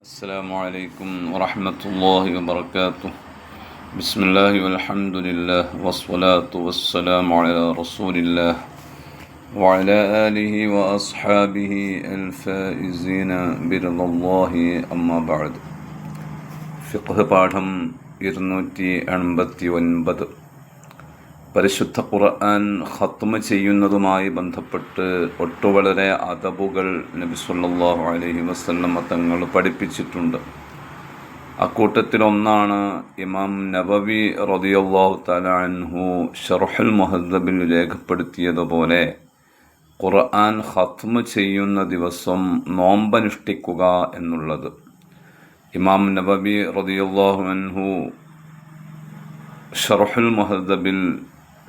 السلام عليكم ورحمة الله وبركاته بسم الله والحمد لله والصلاة والسلام على رسول الله وعلى آله وأصحابه الفائزين برضا الله أما بعد فقه പാഠം ഇരുന്നൂറ്റി എൺപത്തി ഒൻപത് പരിശുദ്ധ ഖുർആൻ ഖത്മ ചെയ്യുന്നതുമായി ബന്ധപ്പെട്ട് ഒട്ടുവളരെ അദബുകൾ നബി സല്ലാഹു അലഹി വസ്ലം തങ്ങൾ പഠിപ്പിച്ചിട്ടുണ്ട്. അക്കൂട്ടത്തിലൊന്നാണ് ഇമാം നബവി റതിയല്ലാഹു തലാൻഹു ഷർഹുൽ മുഹദ്ദബിൽ രേഖപ്പെടുത്തിയതുപോലെ ഖുർആൻ ഖത്മ ചെയ്യുന്ന ദിവസം നോമ്പനുഷ്ഠിക്കുക എന്നുള്ളത്. ഇമാം നബവി റതിയല്ലാഹു അൻഹു ഷർഹുൽ മുഹദ്ദബിൽ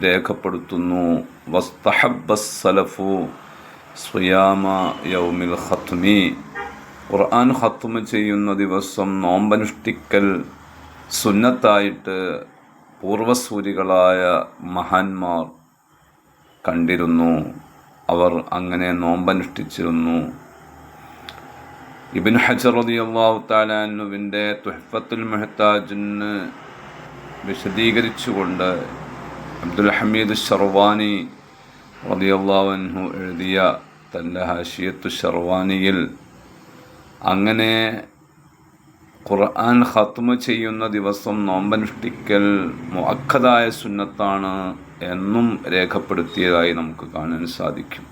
രേഖപ്പെടുത്തുന്നു. വസ്തഹബസ്സലഫു യൗമിൽ ഖത്മി. ഖുർആൻ ഖത്മ ചെയ്യുന്ന ദിവസം നോമ്പനുഷ്ഠിക്കൽ സുന്നത്തായിട്ട് പൂർവസൂരികളായ മഹാന്മാർ കണ്ടിരുന്നു. അവർ അങ്ങനെ നോമ്പനുഷ്ഠിച്ചിരുന്നു. ഇബിൻ ഹജർ റളിയല്ലാഹു തആല അൻഹുവിന്റെ തുഹ്ഫത്തുൽ മെഹത്താജിന് വിശദീകരിച്ചുകൊണ്ട് അബ്ദുൽ ഹമീദ് ഷർവാനി റളിയല്ലാഹു എഴുതിയ തന്റെ ഹാഷിയത്തു ഷർവാനിയിൽ അങ്ങനെ ഖുർആൻ ഖത്മ ചെയ്യുന്ന ദിവസം നോമ്പനുഷ്ഠിക്കൽ മുഅഖദായ സുന്നത്താണ് എന്നും രേഖപ്പെടുത്തിയതായി നമുക്ക് കാണാൻ സാധിക്കും.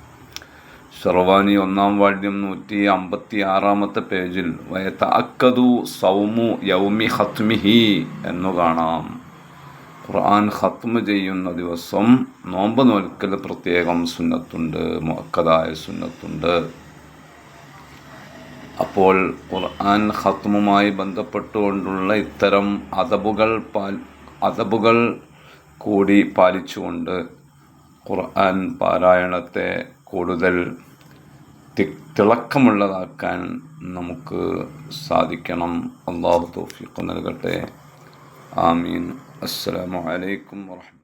ഷർവാനി ഒന്നാം വാഴ്യം നൂറ്റി അമ്പത്തി ആറാമത്തെ പേജിൽ വയത്ത അക്കതു സൗമു യൗമി ഹത്മിഹി എന്നു കാണാം. ഖുർആൻ ഖത്മ ചെയ്യുന്ന ദിവസം നോമ്പ് നോൽക്കൽ പ്രത്യേകം സുന്നത്തുണ്ട് മുഅക്കദായ സുന്നത്തുണ്ട്. അപ്പോൾ ഖുർആൻ ഖത്മുമായി ബന്ധപ്പെട്ടുകൊണ്ടുള്ള ഇത്തരം അതബുകൾ പാൽ അതബുകൾ കൂടി പാലിച്ചുകൊണ്ട് ഖുർആൻ പാരായണത്തെ കൂടുതൽ തിളക്കമുള്ളതാക്കാൻ നമുക്ക് സാധിക്കണം. അള്ളാഹു തൗഫീഖ് നൽകട്ടെ. آمين. السلام عليكم ورحمة